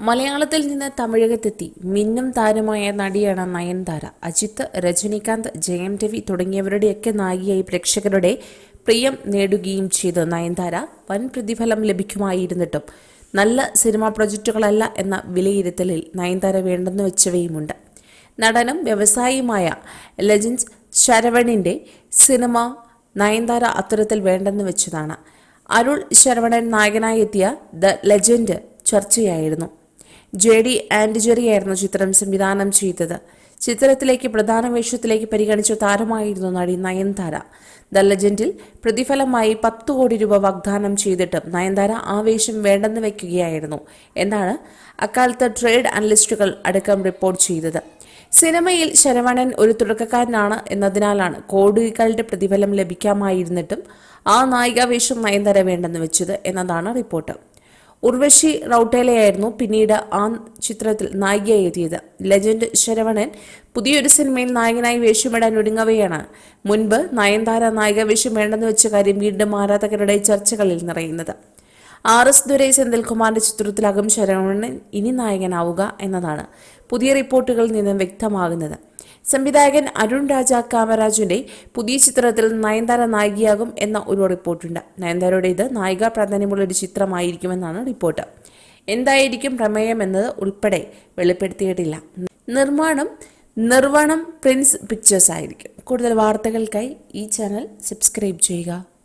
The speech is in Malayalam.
മലയാളത്തിൽ നിന്ന് തമിഴകത്തെത്തി. മിന്നും താരമായ നടിയാണ് നയൻതാര. അജിത്ത് രജനികാന്ത് ജയം രവി തുടങ്ങിയവരുടെയൊക്കെ നായികയായി പ്രേക്ഷകരുടെ പ്രിയം നേടുകയും ചെയ്ത നയൻതാര. വൻ പ്രതിഫലം ലഭിക്കുമായിരുന്നിട്ടും. നല്ല സിനിമാ പ്രൊജക്റ്റുകളല്ല എന്ന വിലയിരുത്തലിൽ നയൻതാര വേണ്ടെന്ന് വെച്ചവയുമുണ്ട്. നടനും വ്യവസായിയുമായ ലെജൻസ് ശരവണിന്റെ സിനിമ നയൻതാര അത്തരത്തിൽ വേണ്ടെന്ന് വെച്ചതാണ്. അരുൾ ശരവണൻ നായകനായി എത്തിയ ദ ലെജൻഡ് ചർച്ചയായിരുന്നു. ജെ ഡി ആൻഡ് ജെറി ആയിരുന്നു ചിത്രം സംവിധാനം ചെയ്തത്. ചിത്രത്തിലേക്ക് പ്രധാന വേഷത്തിലേക്ക് പരിഗണിച്ച താരമായിരുന്നു നടി നയൻതാര. ദ ലെജൻഡിൽ പ്രതിഫലമായി പത്ത് കോടി രൂപ വാഗ്ദാനം ചെയ്തിട്ടും നയൻതാര ആ വേഷം വേണ്ടെന്ന് വയ്ക്കുകയായിരുന്നു എന്നാണ് അക്കാലത്ത് ട്രേഡ് അനലിസ്റ്റുകൾ അടക്കം റിപ്പോർട്ട് ചെയ്തത്. സിനിമയിൽ ശരവണൻ ഒരു തുടക്കക്കാരനാണ് എന്നതിനാലാണ് കോടികളുടെ പ്രതിഫലം ലഭിക്കാമായിരുന്നിട്ടും ആ നായികാവേഷം നയൻതാര വേണ്ടെന്ന് വെച്ചത് എന്നതാണ് റിപ്പോർട്ട്. ഉർവശി റൌട്ടേലയായിരുന്നു പിന്നീട് ആ ചിത്രത്തിൽ നായികയായി എത്തിയത്. ലെജൻഡ് ശരവണൻ പുതിയൊരു സിനിമയിൽ നായകനായി വേഷമിടാൻ ഒരുങ്ങവെയാണ് മുൻപ് നയൻതാര നായിക വേഷം വേണ്ടെന്ന് വെച്ച കാര്യം വീണ്ടും ആരാധകരുടെ ചർച്ചകളിൽ നിറയുന്നത്. ആർ എസ് ദുരൈ സെന്തിൽകുമാറിന്റെ അകം ശരവണൻ ഇനി നായകനാവുക എന്നതാണ് പുതിയ റിപ്പോർട്ടുകളിൽ നിന്നും വ്യക്തമാകുന്നത്. സംവിധായകൻ അരുൺ രാജ കാമരാജിന്റെ പുതിയ ചിത്രത്തിൽ നയൻതാര നായികയാകും എന്ന ഒരു റിപ്പോർട്ടുണ്ട്. നയൻതാരയുടെ ഇത് നായിക പ്രാധാന്യമുള്ള ഒരു ചിത്രമായിരിക്കുമെന്നാണ് റിപ്പോർട്ട്. എന്തായിരിക്കും പ്രമേയം എന്നത് ഉൾപ്പെടെ വെളിപ്പെടുത്തിയിട്ടില്ല. നിർമ്മാണം നിർവണം പ്രിൻസ് പിക്ചേഴ്സ് ആയിരിക്കും. കൂടുതൽ വാർത്തകൾക്കായി ഈ ചാനൽ സബ്സ്ക്രൈബ് ചെയ്യുക.